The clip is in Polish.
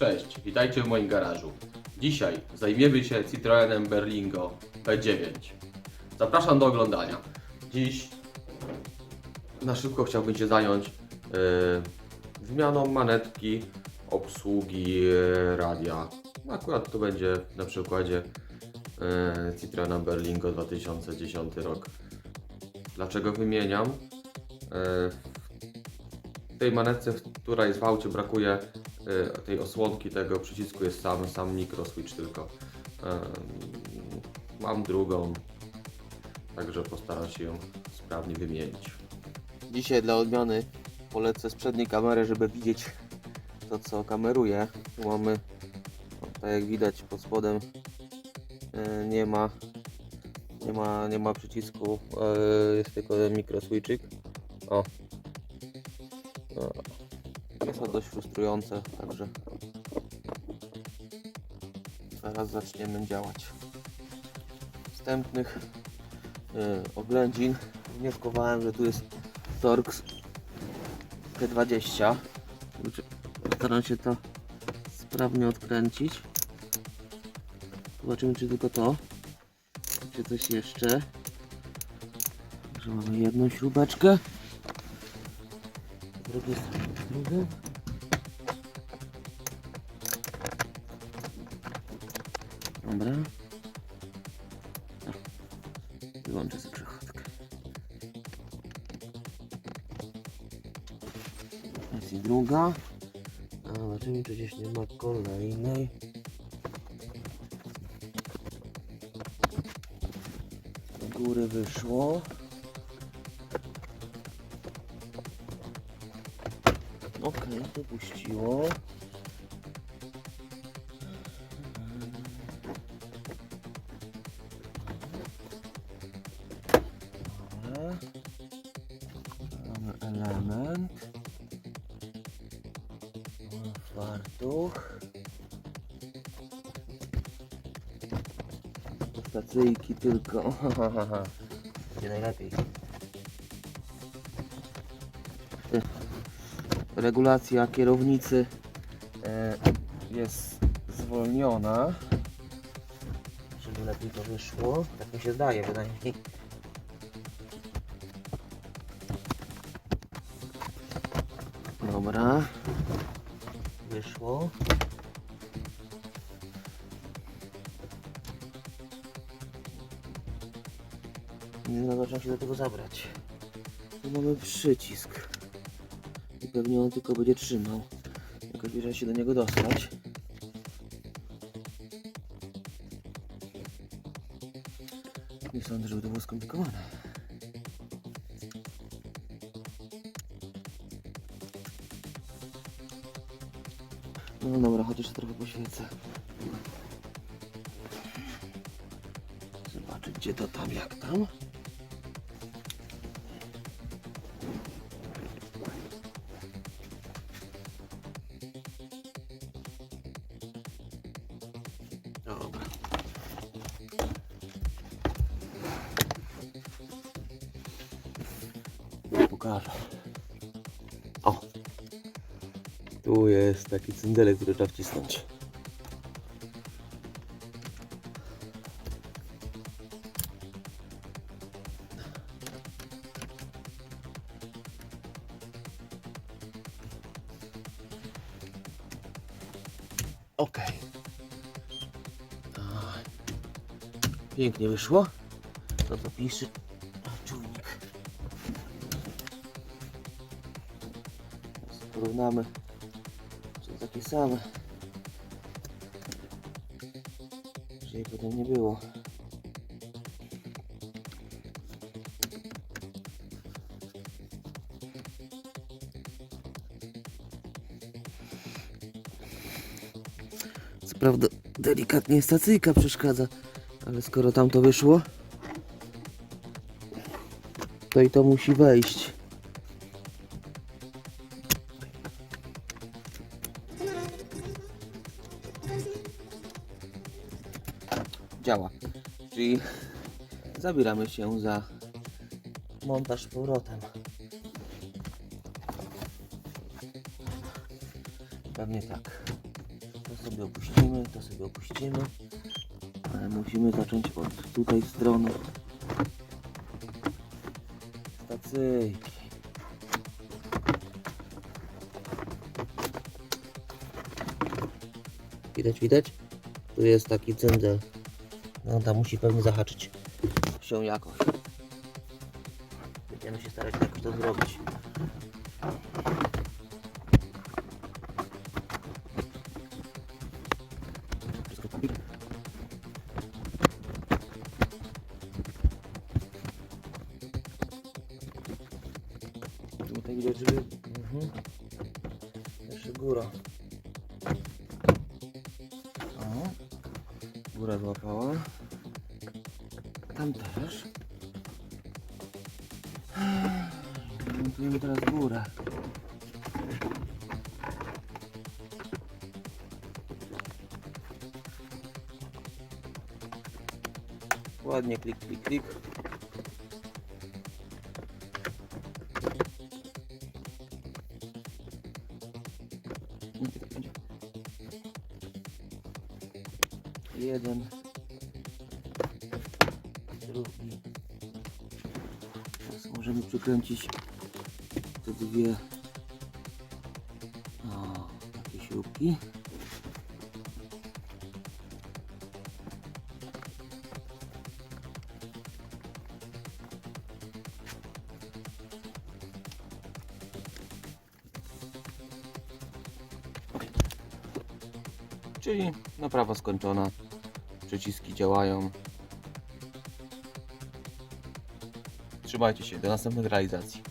Cześć, witajcie w moim garażu. Dzisiaj zajmiemy się Citroenem Berlingo P9. Zapraszam do oglądania. Dziś na szybko chciałbym się zająć yy, wymianą manetki, obsługi yy, radia. Akurat to będzie na przykładzie yy, Citroena Berlingo 2010 rok. Dlaczego wymieniam? Yy, tej manetce, w której jest w aucie, brakuje tej osłonki, tego przycisku jest sam, sam micro switch tylko. Mam drugą, także postaram się ją sprawnie wymienić. Dzisiaj dla odmiany polecę z przedniej kamery, żeby widzieć to co kameruje. Mamy, o, tak jak widać pod spodem e, nie ma nie ma, nie ma przycisku, e, jest tylko mikroswitchik. O. No. Jest to dość frustrujące, także zaraz zaczniemy działać. Wstępnych e, oględzin wnioskowałem, że tu jest Torx P20. Kurczę, Staram się to sprawnie odkręcić. Zobaczymy czy tylko to. Czy coś jeszcze. Że mamy jedną śrubeczkę. Strony drugą. Dobra. Wyłączę sobie przechodkę. Jest i druga. A zobaczymy, czy gdzieś nie ma kolejnej. Do góry wyszło. Okej, to puściło. Dobra. Mamy element. Fartuch. Stacyjki tylko. Będzie najlepiej. Regulacja kierownicy e, jest zwolniona. Żeby lepiej to wyszło. Tak mi się zdaje bynajmniej. Dobra. Wyszło. Nie zobaczę się do tego zabrać. Tu mamy przycisk. I pewnie on tylko będzie trzymał. Jakoś bierze się do niego dostać. Nie sądzę, żeby to było skomplikowane. No dobra, chociaż trochę poświecę. Zobaczę gdzie to tam, jak tam. Dobra. Pokażę. O! Tu jest taki cyndelek, który trzeba wcisnąć. Ok. Pięknie wyszło. To co pisze? Czujnik. Porównamy. Czy takie same. Jej potem nie było. Co prawda delikatnie stacyjka przeszkadza, ale skoro tam to wyszło, to i to musi wejść. Działa. Czyli zabieramy się za montaż powrotem. Pewnie tak. To sobie opuścimy, to sobie opuścimy. Musimy zacząć od tutaj strony. Stacyjki. Widać, widać? Tu jest taki cyndzel. No tam musi pewnie zahaczyć się jakoś. Będziemy się starać jakoś to zrobić. Tutaj widać. Mhm. Jeszcze góra. O. Góra złapała. Tam też. Montujemy teraz górę. Ładnie klik, klik, klik. Jeden. Drugi. Teraz możemy przykręcić te dwie o, takie śrubki. Czyli naprawa skończona. Przyciski działają. Trzymajcie się, do następnych realizacji.